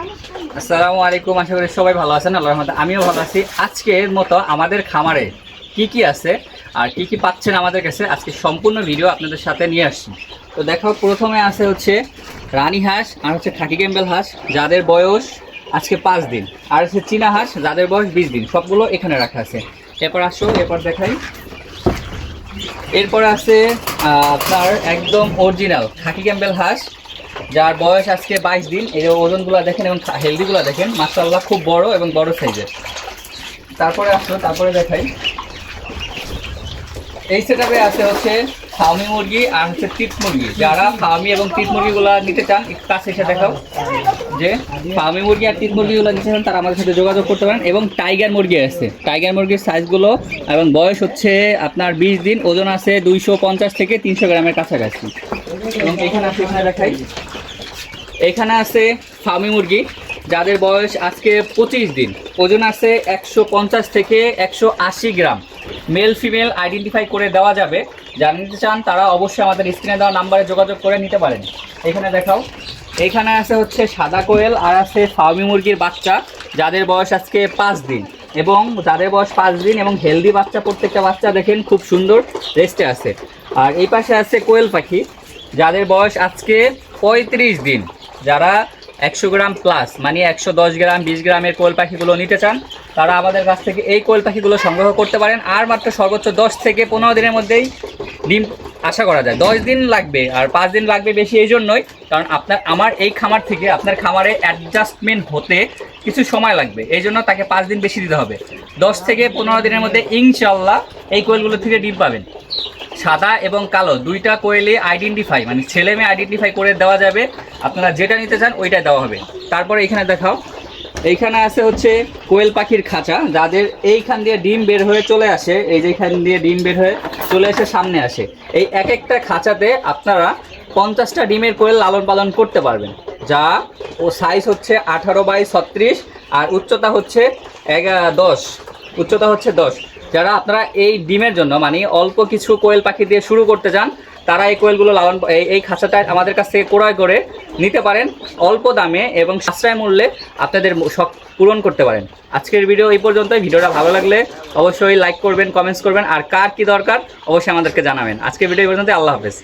আসসালামু আলাইকুম, আশা করি সবাই ভালো আছেন, আল্লাহর রহমতে আমিও ভালো আছি। আজকের মতো আমাদের খামারে কি কি আছে আর কি কি পাচ্ছেন আমাদের কাছে, আজকে সম্পূর্ণ ভিডিও আপনাদের সাথে নিয়ে আসছি। তো দেখো, প্রথমে আছে হচ্ছে রানী হাঁস আর হচ্ছে খাকি ক্যাম্বেল হাঁস, যাদের বয়স আজকে পাঁচ দিন। আর হচ্ছে চীনা হাঁস, যাদের বয়স বিশ দিন, সবগুলো এখানে রাখা আছে। এরপর আসো, এরপর দেখাই। এরপর আছে আপনার একদম অরিজিনাল খাকি ক্যাম্বেল হাঁস যার বয়স আজকে বাইশ দিন, এই যে ওজনগুলো দেখেন এবং হেলদিগুলো দেখেন মাসাল্লাহ খুব বড় এবং বড় সাইজের তারপরে আসলো তারপরে দেখাই। এই সেটাপে আছে হচ্ছে ফার্মি মুরগি আর হচ্ছে টিট মুরগি। যারা ফার্মি এবং টিট মুরগিগুলো নিতে চান, একটু কাছে এসে দেখাও। যে ফার্মি মুরগি আর টিট মুরগিগুলো নিতে চান, তারা আমাদের সাথে যোগাযোগ করতে পারেন। এবং টাইগার মুরগি আছে। টাইগার মুরগির সাইজগুলো এবং বয়স হচ্ছে আপনার বিশ দিন, ওজন আছে দুইশো পঞ্চাশ থেকে তিনশো গ্রামের কাছাকাছি। এবং এখানে আছে, এখানে দেখাই। এখানে আছে ফার্মি মুরগি। যাদের বয়স আজকে পঁচিশ দিন, ওজন আছে একশো পঞ্চাশ থেকে একশো আশি গ্রাম। মেল ফিমেল আইডেন্টিফাই করে দেওয়া যাবে। যারা নিতে চান, তারা অবশ্যই আমাদের স্ক্রিনে দেওয়া নাম্বারে যোগাযোগ করে নিতে পারেন। এখানে দেখাও। এখানে আছে হচ্ছে সাদা কোয়েল আর আছে ফার্মি মুরগির বাচ্চা, যাদের বয়স আজকে পাঁচ দিন। এবং যাদের বয়স পাঁচ দিন এবং হেলদি বাচ্চা, প্রত্যেকটা বাচ্চা দেখেন খুব সুন্দর রেস্টে আছে। আর এই পাশে আছে কোয়েল পাখি, যাদের বয়স আজকে পঁয়ত্রিশ দিন। যারা একশো গ্রাম প্লাস মানে একশো দশ গ্রাম, বিশ গ্রামের কোয়েল পাখিগুলো নিতে চান, তারা আমাদের কাছ থেকে এই কোয়েল পাখিগুলো সংগ্রহ করতে পারেন। আর মাত্র সর্বোচ্চ দশ থেকে পনেরো দিনের মধ্যেই ডিম আশা করা যায়। দশ দিন লাগবে আর পাঁচ দিন লাগবে বেশি এই জন্যই, কারণ আপনার, আমার এই খামার থেকে আপনার খামারে অ্যাডজাস্টমেন্ট হতে কিছু সময় লাগবে। এই জন্য তাকে পাঁচ দিন বেশি দিতে হবে। দশ থেকে পনেরো দিনের মধ্যে ইনশাল্লাহ এই কোয়েলগুলো থেকে ডিম পাবেন। সাদা এবং কালো, দুইটা কোয়েলে আইডেন্টিফাই মানে ছেলে মেয়ে আইডেন্টিফাই করে দেওয়া যাবে। আপনারা যেটা নিতে চান ওইটা দেওয়া হবে। তারপরে এখানে দেখাও। এইখানে আছে হচ্ছে কোয়েল পাখির খাঁচা, যাদের এইখান দিয়ে ডিম বের হয়ে চলে আসে, এই যে এখান দিয়ে ডিম বের হয়ে চলে এসে সামনে আসে। এই এক একটা খাঁচাতে আপনারা পঞ্চাশটা ডিমের কোয়েল লালন পালন করতে পারবেন। যা ও সাইজ হচ্ছে আঠারো বাই ছত্রিশ, আর উচ্চতা হচ্ছে এগারো দশ। উচ্চতা হচ্ছে দশ। যারা আপনারা এই ডিমের জন্য মানে অল্প কিছু কোয়েল পাখি দিয়ে শুরু করতে চান, তারা এই কোয়েলগুলো লালন, এই- খাঁচাটা আমাদের কাছ থেকে ক্রয় করে নিতে পারেন অল্প দামে এবং সাশ্রয় মূল্যে আপনাদের শখ পূরণ করতে পারেন। আজকের ভিডিও এই পর্যন্ত ভিডিওটা ভালো লাগলে অবশ্যই লাইক করবেন কমেন্টস করবেন, আর কার কি দরকার অবশ্যই আমাদেরকে জানাবেন। আজকের ভিডিও এই পর্যন্ত আল্লাহ হাফেজ।